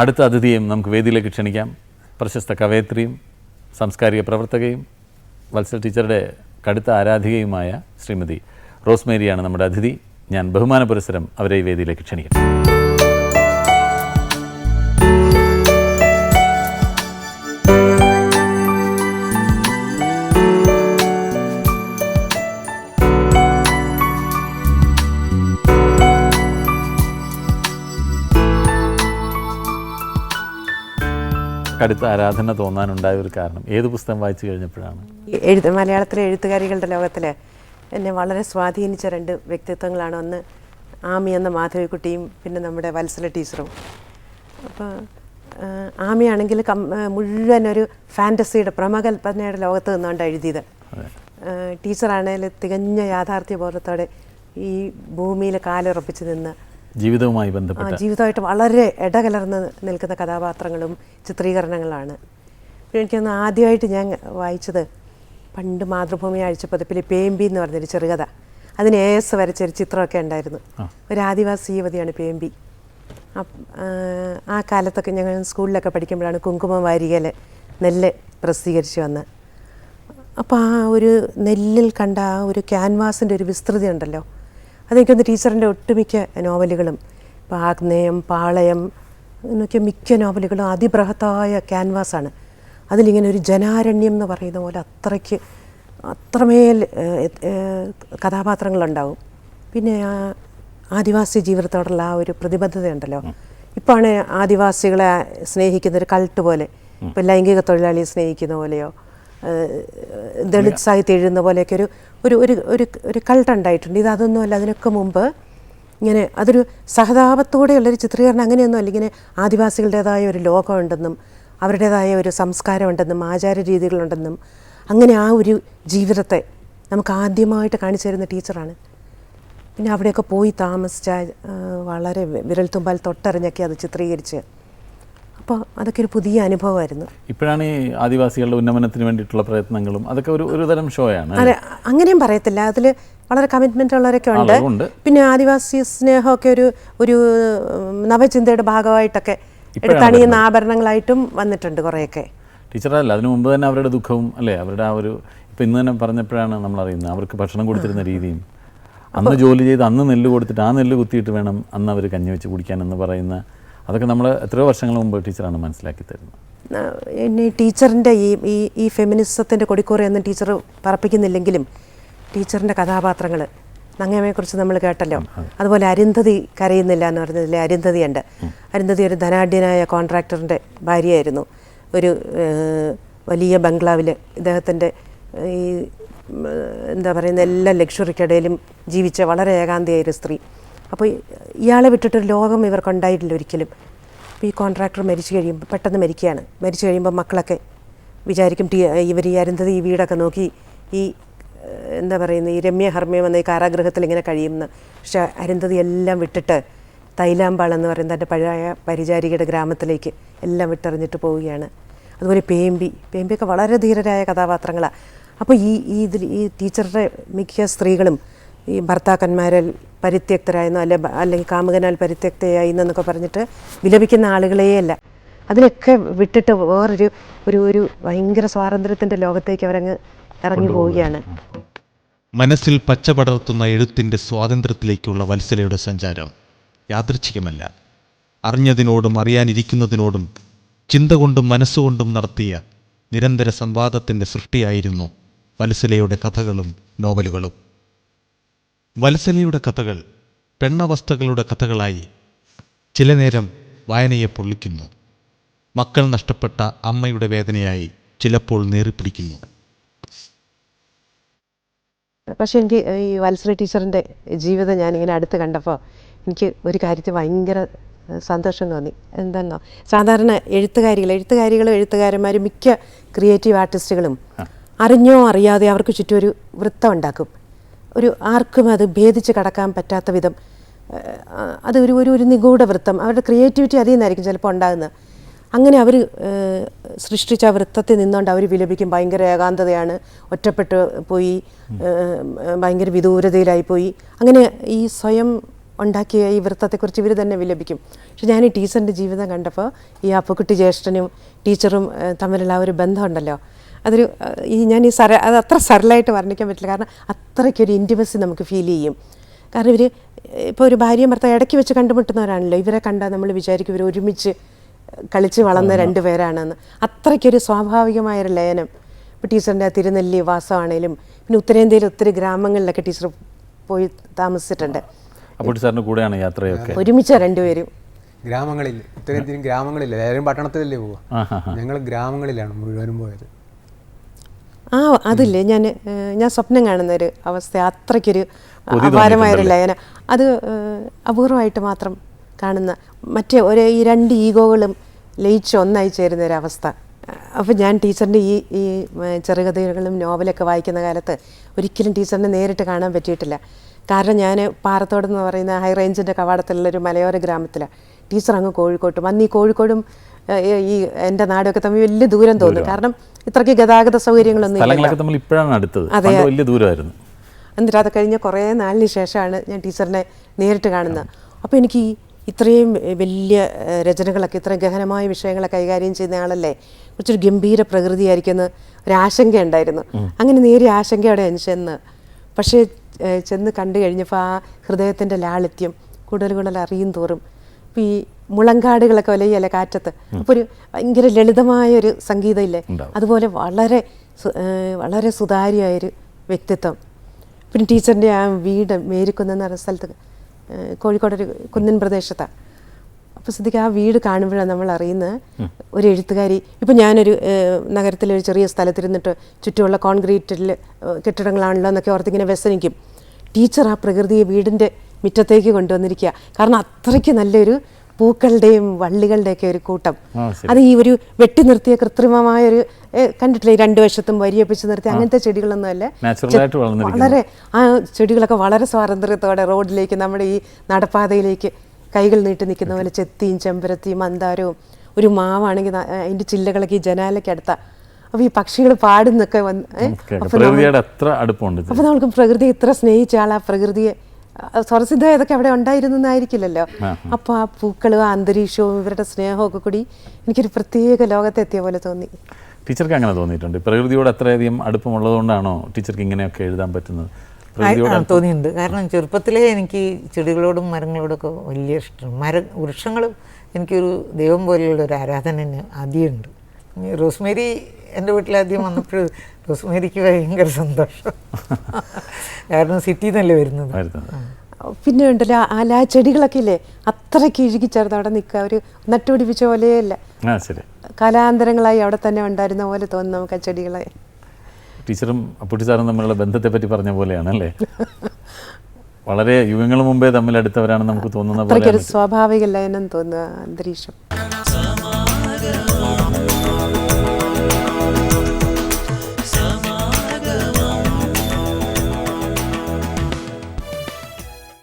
അടുത്ത അതിഥിയെയും നമുക്ക് വേദിയിലേക്ക് ക്ഷണിക്കാം. പ്രശസ്ത കവയത്രിയും സാംസ്കാരിക പ്രവർത്തകയും വത്സൽ ടീച്ചറുടെ കടുത്ത ആരാധികയുമായ ശ്രീമതി റോസ്മേരിയാണ് നമ്മുടെ അതിഥി. ഞാൻ ബഹുമാന പുരസരം അവരെ ഈ വേദിയിലേക്ക് ക്ഷണിക്കാം. കടുത്ത ആരാധന തോന്നാനുണ്ടായ ഒരു കാരണം. ഏത് പുസ്തകം വായിച്ചു കഴിഞ്ഞപ്പോഴാണ്? എഴുത്ത് മലയാളത്തിലെ എഴുത്തുകാരികളുടെ ലോകത്തിൽ എന്നെ വളരെ സ്വാധീനിച്ച രണ്ട് വ്യക്തിത്വങ്ങളാണ് ഒന്ന് ആമി എന്ന മാധവിക്കുട്ടിയും പിന്നെ നമ്മുടെ വത്സല ടീച്ചറും. അപ്പോൾ ആമിയാണെങ്കിൽ കം മുഴുവൻ ഒരു ഫാന്റസിയുടെ പ്രമകൽപ്പനയുടെ ലോകത്ത് നിന്നുകൊണ്ട് എഴുതിയത്. ടീച്ചറാണെങ്കിൽ തികഞ്ഞ യാഥാർത്ഥ്യ ബോധത്തോടെ ഈ ഭൂമിയിൽ കാലുറപ്പിച്ച് നിന്ന് ജീവിതവുമായി ബന്ധപ്പെട്ട. ജീവിതമായിട്ട് വളരെ ഇടകലർന്ന് നിൽക്കുന്ന കഥാപാത്രങ്ങളും ചിത്രീകരണങ്ങളാണ്. പിന്നെ എനിക്കൊന്ന് ആദ്യമായിട്ട് ഞാൻ വായിച്ചത് പണ്ട് മാതൃഭൂമി ആഴ്ചപ്പതിപ്പിൽ പേമ്പി എന്ന് പറഞ്ഞൊരു ചെറുകഥ. അതിന് എ എസ് വരച്ചൊരു ചിത്രമൊക്കെ ഉണ്ടായിരുന്നു. ഒരു ആദിവാസി യുവതിയാണ് പേമ്പി ആ, ആ കാലത്തൊക്കെ ഞങ്ങൾ സ്കൂളിലൊക്കെ പഠിക്കുമ്പോഴാണ് കുങ്കുമം വാരികയിൽ നെല്ല് പ്രസിദ്ധീകരിച്ച് വന്ന്. അപ്പോൾ ആ ഒരു നെല്ലിൽ കണ്ട ആ ഒരു ക്യാൻവാസിന്റെ ഒരു വിസ്തൃതി ഉണ്ടല്ലോ. അതെനിക്കൊന്ന് ടീച്ചറിന്റെ ഒട്ടുമിക്ക നോവലുകളും. ഇപ്പോൾ ആഗ്നേയം പാളയം എന്നൊക്കെ മിക്ക നോവലുകളും അതിബൃഹത്തായ ക്യാൻവാസാണ്. അതിലിങ്ങനെ ഒരു ജനാരണ്യം എന്ന് പറയുന്ന പോലെ അത്രയ്ക്ക് അത്രമേൽ കഥാപാത്രങ്ങളുണ്ടാവും. പിന്നെ ആ ആദിവാസി ജീവിതത്തോടുള്ള ആ ഒരു പ്രതിബദ്ധതയുണ്ടല്ലോ. ഇപ്പോഴാണ് ആദിവാസികളെ സ്നേഹിക്കുന്ന ഒരു കൾട്ട് പോലെ ഇപ്പം ലൈംഗിക തൊഴിലാളിയെ സ്നേഹിക്കുന്ന പോലെയോ ദളിത് സാഹിത്യം എഴുതുന്ന പോലെയൊക്കെ ഒരു ഒരു ഒരു ഒരു ഒരു കൾട്ട് ഉണ്ടായിട്ടുണ്ട് ഇത് അതൊന്നുമല്ല അതിനൊക്കെ മുമ്പ് ഇങ്ങനെ അതൊരു സഹതാപത്തോടെയുള്ളൊരു ചിത്രീകരണം അങ്ങനെയൊന്നുമല്ല ഇങ്ങനെ ആദിവാസികളുടേതായ ഒരു ലോകമുണ്ടെന്നും അവരുടേതായ ഒരു സംസ്കാരമുണ്ടെന്നും ആചാര രീതികളുണ്ടെന്നും അങ്ങനെ ആ ഒരു ജീവിതത്തെ നമുക്ക് ആദ്യമായിട്ട് കാണിച്ചു തരുന്ന ടീച്ചറാണ്. പിന്നെ അവിടെയൊക്കെ പോയി താമസിച്ച വളരെ വിരൽത്തുമ്പാൽ തൊട്ടറിഞ്ഞൊക്കെ അത് ചിത്രീകരിച്ച് അപ്പോൾ അതൊക്കെ ഒരു പുതിയ അനുഭവമായിരുന്നു. ഇപ്പോഴാണ് ഈ ആദിവാസികളുടെ ഉന്നമനത്തിന് വേണ്ടിയിട്ടുള്ള പ്രയത്നങ്ങളും അതൊക്കെ ഒരു ഒരു തരം ഷോയാണ് അതെ അങ്ങനെയും പറയത്തില്ല. അതിൽ വളരെ കമ്മിറ്റ്മെന്റ് ഉള്ളവരൊക്കെ ഉണ്ട്. പിന്നെ ആദിവാസി സ്നേഹമൊക്കെ ഒരു ഒരു നവചിന്തയുടെ ഭാഗമായിട്ടൊക്കെ എടുത്തണിയുന്ന ആഭരണങ്ങളായിട്ടും വന്നിട്ടുണ്ട് കുറേയൊക്കെ. ടീച്ചറല്ല അതിനു മുമ്പ് തന്നെ അവരുടെ ദുഃഖവും അല്ലേ? അവരുടെ ആ ഒരു ഇപ്പം ഇന്ന് തന്നെ പറഞ്ഞപ്പോഴാണ് നമ്മൾ അറിയുന്നത്. അവർക്ക് ഭക്ഷണം കൊടുത്തിരുന്ന രീതിയും. അന്ന് ജോലി ചെയ്ത് അന്ന് നെല്ല് കൊടുത്തിട്ട് ആ നെല്ല് കുത്തിയിട്ട് വേണം അന്ന് അവർ കഞ്ഞി വെച്ച് കുടിക്കാൻ എന്ന് പറയുന്ന അതൊക്കെ നമ്മൾ എത്രയോ വർഷങ്ങൾ മുമ്പ് ടീച്ചറാണ് മനസ്സിലാക്കി തരുന്നത്. എന്നെ ടീച്ചറിന്റെ ഈ ഈ ഈ ഫെമിനിസത്തിന്റെ കൊടിക്കൂറയൊന്നും ടീച്ചർ പറപ്പിക്കുന്നില്ലെങ്കിലും ടീച്ചറിന്റെ കഥാപാത്രങ്ങൾ നങ്ങയമ്മയെക്കുറിച്ച് നമ്മൾ കേട്ടല്ലോ. അതുപോലെ അരുന്ധതി കരയുന്നില്ല എന്ന് പറഞ്ഞതിൽ അരുന്ധതിയുണ്ട്. അരുന്ധതി ഒരു ധനാഢ്യനായ കോൺട്രാക്ടറിന്റെ ഭാര്യയായിരുന്നു. ഒരു വലിയ ബംഗ്ലാവിൽ ഇദ്ദേഹത്തിന്റെ ഈ എന്താ പറയുന്ന എല്ലാ ലക്ഷറിക്കിടയിലും ജീവിച്ച വളരെ ഏകാന്തിയായ ഒരു സ്ത്രീ. അപ്പോൾ ഇയാളെ വിട്ടിട്ടൊരു ലോകം ഇവർക്കുണ്ടായിട്ടില്ല ഒരിക്കലും. അപ്പോൾ ഈ കോൺട്രാക്ടർ മരിച്ചു കഴിയുമ്പോൾ പെട്ടെന്ന് മരിക്കുകയാണ്. മരിച്ചു കഴിയുമ്പോൾ മക്കളൊക്കെ വിചാരിക്കും ടീ ഇവർ ഈ അരുന്ധതി ഈ വീടൊക്കെ നോക്കി ഈ എന്താ പറയുന്നത് ഈ രമ്യ ഹർമ്യം എന്ന ഈ കാരാഗ്രഹത്തിൽ ഇങ്ങനെ കഴിയുമെന്ന് പക്ഷെ അരുന്ധതി എല്ലാം വിട്ടിട്ട് തൈലാമ്പാൾ എന്ന് പറയുന്ന എന്റെ പഴയ പരിചാരികയുടെ ഗ്രാമത്തിലേക്ക് എല്ലാം വിട്ടെറിഞ്ഞിട്ട് പോവുകയാണ്. അതുപോലെ പേമ്പി പേമ്പിയൊക്കെ വളരെ ധീരരായ കഥാപാത്രങ്ങളാണ്. അപ്പോൾ ഈ ഈ ഇതിൽ ഈ ടീച്ചറുടെ മിക്ക സ്ത്രീകളും ഈ ഭർത്താക്കന്മാരിൽ പരിത്യക്തരായെന്നോ അല്ലെ അല്ലെങ്കിൽ കാമുകനാൽ പരിത്യക്തയായി എന്നൊക്കെ പറഞ്ഞിട്ട് വിലപിക്കുന്ന ആളുകളെയല്ല. അതിനൊക്കെ വിട്ടിട്ട് വേറൊരു ഒരു ഒരു ഭയങ്കര സ്വാതന്ത്ര്യത്തിന്റെ ലോകത്തേക്ക് അവരങ്ങ് ഇറങ്ങി പോവുകയാണ്. മനസ്സിൽ പച്ചപടർത്തുന്ന എഴുത്തിന്റെ സ്വാതന്ത്ര്യത്തിലേക്കുള്ള വത്സലയുടെ സഞ്ചാരം യാദൃച്ഛികമല്ല. അറിഞ്ഞതിനോടും അറിയാനിരിക്കുന്നതിനോടും ചിന്ത കൊണ്ടും മനസ്സുകൊണ്ടും നടത്തിയ നിരന്തര സംവാദത്തിന്റെ സൃഷ്ടിയായിരുന്നു വത്സലയുടെ കഥകളും നോവലുകളും. വത്സലയുടെ കഥകൾ പെണ്ണവസ്ഥകളുടെ കഥകളായി ചില നേരം വായനയെ പൊള്ളിക്കുന്നു. മക്കൾ നഷ്ടപ്പെട്ട അമ്മയുടെ വേദനയായി ചിലപ്പോൾ നേറിപ്പിടിക്കുന്നു. പക്ഷെ എനിക്ക് ഈ വത്സര ടീച്ചറിന്റെ ജീവിതം ഞാനിങ്ങനെ അടുത്ത് കണ്ടപ്പോൾ എനിക്ക് ഒരു കാര്യത്തിൽ ഭയങ്കര സന്തോഷം തോന്നി. എന്താണോ സാധാരണ എഴുത്തുകാരികൾ എഴുത്തുകാരികളും എഴുത്തുകാരന്മാരും മിക്ക ക്രിയേറ്റീവ് ആർട്ടിസ്റ്റുകളും അറിഞ്ഞോ അറിയാതെ അവർക്ക് ചുറ്റും ഒരു വൃത്തം ഉണ്ടാക്കും. ഒരു ആർക്കും അത് ഭേദിച്ച് കടക്കാൻ പറ്റാത്ത വിധം അത് ഒരു ഒരു ഒരു നിഗൂഢ വൃത്തം അവരുടെ ക്രിയേറ്റിവിറ്റി അതിൽ നിന്നായിരിക്കും ചിലപ്പോൾ ഉണ്ടാകുന്നത്. അങ്ങനെ അവർ സൃഷ്ടിച്ച വൃത്തത്തിൽ നിന്നുകൊണ്ട് അവർ വിലപിക്കും. ഭയങ്കര ഏകാന്തതയാണ്. ഒറ്റപ്പെട്ട് പോയി ഭയങ്കര വിദൂരതയിലായി പോയി. അങ്ങനെ ഈ സ്വയം ഉണ്ടാക്കിയ ഈ വൃത്തത്തെക്കുറിച്ച് ഇവർ തന്നെ വിലപിക്കും. പക്ഷെ ഞാൻ ഈ ടീച്ചറിന്റെ ജീവിതം കണ്ടപ്പോൾ ഈ അപ്പുക്കുട്ടി ജ്യേഷ്ഠനും ടീച്ചറും തമ്മിലുള്ള ആ ഒരു ബന്ധമുണ്ടല്ലോ. അതൊരു ഈ ഞാൻ ഈ സര അത് അത്ര സരളായിട്ട് വർണിക്കാൻ പറ്റില്ല. കാരണം അത്രയ്ക്കൊരു ഇന്റിമസി നമുക്ക് ഫീൽ ചെയ്യും. കാരണം ഇവർ ഇപ്പോൾ ഒരു ഭാര്യയും ഭർത്താവ് ഇടയ്ക്ക് വെച്ച് കണ്ടുമുട്ടുന്നവരാണല്ലോ. ഇവരെ കണ്ടാൽ നമ്മൾ വിചാരിക്കും ഇവർ ഒരുമിച്ച് കളിച്ച് വളർന്ന രണ്ട് പേരാണെന്ന്. അത്രയ്ക്കൊരു സ്വാഭാവികമായൊരു ലയനം. ഇപ്പോൾ ടീച്ചറിന്റെ ആ തിരുനെല്ലി വാസമാണേലും പിന്നെ ഉത്തരേന്ത്യയിൽ ഒത്തിരി ഗ്രാമങ്ങളിലൊക്കെ ടീച്ചർ പോയി താമസിച്ചിട്ടുണ്ട്. അപ്പോൾ സാറിന്റെ കൂടെയാണ് യാത്രയൊക്കെ. ഒരുമിച്ച രണ്ടുപേരും. ഗ്രാമങ്ങളിൽ ഉത്തരേന്ത്യൻ ഗ്രാമങ്ങളില്ല എല്ലാവരും പട്ടണത്തിലല്ലേ പോവുക. ഞങ്ങൾ ഗ്രാമങ്ങളിലാണ് മുഴുവനും പോയത്. ആ അതില്ലേ? ഞാൻ ഞാൻ സ്വപ്നം കാണുന്ന ഒരു അവസ്ഥ അത്രയ്ക്കൊരു അപാരമായൊരു ലയന. അത് അപൂർവമായിട്ട് മാത്രം കാണുന്ന മറ്റേ ഒരേ ഈ രണ്ട് ഈഗോകളും ലയിച്ച് ഒന്നായി ചേരുന്ന ഒരു അവസ്ഥ. അപ്പോൾ ഞാൻ ടീച്ചറിന്റെ ഈ ഈ ചെറുകഥകളും നോവലൊക്കെ വായിക്കുന്ന കാലത്ത് ഒരിക്കലും ടീച്ചറിനെ നേരിട്ട് കാണാൻ പറ്റിയിട്ടില്ല. കാരണം ഞാൻ പാറത്തോട് എന്ന് പറയുന്ന ഹൈ റേഞ്ചിന്റെ കവാടത്തിലുള്ള ഒരു മലയോര ഗ്രാമത്തിലാണ് ടീച്ചർ അങ്ങ് കോഴിക്കോട്ടും. അന്ന് ഈ കോഴിക്കോടും ഈ എന്റെ നാടൊക്കെ തമ്മിൽ വലിയ ദൂരം തോന്നുന്നു കാരണം ഇത്രയ്ക്ക് ഗതാഗത സൗകര്യങ്ങളൊന്നും തമ്മിൽ ഇപ്പോഴാണ് അടുത്തത്. വലിയ ദൂരമായിരുന്നു. എന്നിട്ട് അത് കഴിഞ്ഞ കുറേ നാളിന് ശേഷമാണ് ഞാൻ ടീച്ചറിനെ നേരിട്ട് കാണുന്നത്. അപ്പോൾ എനിക്ക് ഇത്രയും വലിയ രചനകളൊക്കെ ഇത്രയും ഗഹനമായ വിഷയങ്ങളെ കൈകാര്യം ചെയ്യുന്ന ആളല്ലേ? കുറച്ചൊരു ഗംഭീര പ്രകൃതിയായിരിക്കുമെന്ന് ഒരു ആശങ്ക ഉണ്ടായിരുന്നു. അങ്ങനെ നേരിയ ആശങ്കയോടെ ഞാൻ ചെന്ന്. പക്ഷേ ചെന്ന് കണ്ടു കഴിഞ്ഞപ്പോൾ ആ ഹൃദയത്തിന്റെ ലാളിത്യം കൂടുതൽ കൂടുതൽ അറിയും തോറും ഇപ്പോൾ ഈ മുളങ്കാടുകളൊക്കെ ഒലയല്ലേ കാറ്റത്ത്? അപ്പോൾ ഒരു ഭയങ്കര ലളിതമായൊരു സംഗീതം ഇല്ലേ അതുപോലെ വളരെ വളരെ സുതാര്യമായൊരു വ്യക്തിത്വം. പിന്നെ ടീച്ചറിന്റെ ആ വീട് മേരിക്കുന്ന് എന്ന് പറഞ്ഞ സ്ഥലത്ത് കോഴിക്കോടൊരു കോഴിക്കോട് ഒരു കുന്നിൻ പ്രദേശത്താണ് അപ്പോൾ ശ്രദ്ധിക്ക ആ വീട് കാണുമ്പോഴാണ് നമ്മൾ അറിയുന്നത് ഒരു എഴുത്തുകാരി. ഇപ്പം ഞാനൊരു നഗരത്തിലൊരു നഗരത്തിലെ ഒരു ചെറിയ സ്ഥലത്തിരുന്നിട്ട് ചുറ്റുമുള്ള കോൺക്രീറ്റിൽ കെട്ടിടങ്ങളാണല്ലോ എന്നൊക്കെ ഓർത്തിങ്ങനെ വ്യസനിക്കും. ടീച്ചർ ആ പ്രകൃതിയെ വീടിന്റെ മുറ്റത്തേക്ക് കൊണ്ടുവന്നിരിക്കുക. കാരണം അത്രയ്ക്ക് നല്ലൊരു പൂക്കളുടെയും വള്ളികളുടെയൊക്കെ ഒരു കൂട്ടം. അത് ഈ ഒരു വെട്ടി നിർത്തിയ കൃത്രിമമായ ഒരു കണ്ടിട്ടില്ലേ ഈ രണ്ട് വശത്തും വരിയപ്പിച്ച് നിർത്തി അങ്ങനത്തെ ചെടികളൊന്നും അല്ല ആയിട്ട് വളർന്നിരിക്കുന്നു. വളരെ ആ ചെടികളൊക്കെ വളരെ സ്വാതന്ത്ര്യത്തോടെ റോഡിലേക്ക് നമ്മുടെ ഈ നടപ്പാതയിലേക്ക് കൈകൾ നീട്ടി നിൽക്കുന്ന പോലെ ചെത്തിയും ചെമ്പരത്തിയും മന്ദാരവും ഒരു മാവാണെങ്കിൽ അതിന്റെ അതിന്റെ ചില്ലകളൊക്കെ ഈ ജനാലയ്ക്ക് അടുത്ത. അപ്പോൾ ഈ പക്ഷികൾ പാടുന്നൊക്കെ വന്ന് അപ്പോൾ നമ്മൾക്ക് പ്രകൃതിയെ ഇത്ര സ്നേഹിച്ച ആൾ ആ പ്രകൃതിയെ സ്വരസിദ്ധ ഇതൊക്കെ അവിടെ ഉണ്ടായിരുന്നായിരിക്കില്ലല്ലോ അപ്പോൾ ആ പൂക്കളും ആ അന്തരീക്ഷവും ഇവരുടെ സ്നേഹവും ഒക്കെ കൂടി എനിക്കൊരു പ്രത്യേക ലോകത്തെത്തിയ പോലെ തോന്നി. ടീച്ചർക്ക് അങ്ങനെ തോന്നിയിട്ടുണ്ട്. പ്രകൃതിയോട് അത്രയധികം അടുപ്പമുള്ളതുകൊണ്ടാണോ ടീച്ചർക്ക് ഇങ്ങനെയൊക്കെ എഴുതാൻ പറ്റുന്നത്? തോന്നിയിട്ടുണ്ട്. കാരണം ചെറുപ്പത്തിലേ എനിക്ക് ചെടികളോടും മരങ്ങളോടൊക്കെ വലിയ ഇഷ്ടം. മര വൃക്ഷങ്ങളും എനിക്കൊരു ദൈവം പോലെയുള്ള ഒരു ആരാധന തന്നെ ആദ്യമുണ്ട് റോസ്മേരി എന്റെ വീട്ടിലാദ്യം വന്നപ്പോൾ റോസ്മേരിക്ക് ഭയങ്കര സന്തോഷം. കാരണം സിറ്റിയിൽ നിന്നല്ലേ വരുന്നത്. പിന്നെ ഉണ്ടല്ലോ ആ ചെടികളൊക്കെ ഇല്ലേ? അത്രയ്ക്ക് ഇഴുകി ചേർന്ന് അവിടെ നിൽക്കുക. ഒരു നട്ടുപിടിപ്പിച്ച പോലെയല്ല. ആ ശരി. കാലാന്തരങ്ങളായി അവിടെ തന്നെ ഉണ്ടായിരുന്ന പോലെ തോന്നുന്നു നമുക്ക് ആ ചെടികളെ. ടീച്ചറും അപ്പുട്ടി സാറും തമ്മിലുള്ള ബന്ധത്തെ പറ്റി പറഞ്ഞ പോലെയാണ് അല്ലേ വളരെ യുഗങ്ങൾ മുമ്പേ തമ്മിൽ അടുത്തവരാണെന്ന് നമുക്ക് തോന്നുന്ന സ്വാഭാവികല്ല പോലെ സ്വാഭാവിക ലയനം തോന്നുക അന്തരീക്ഷം.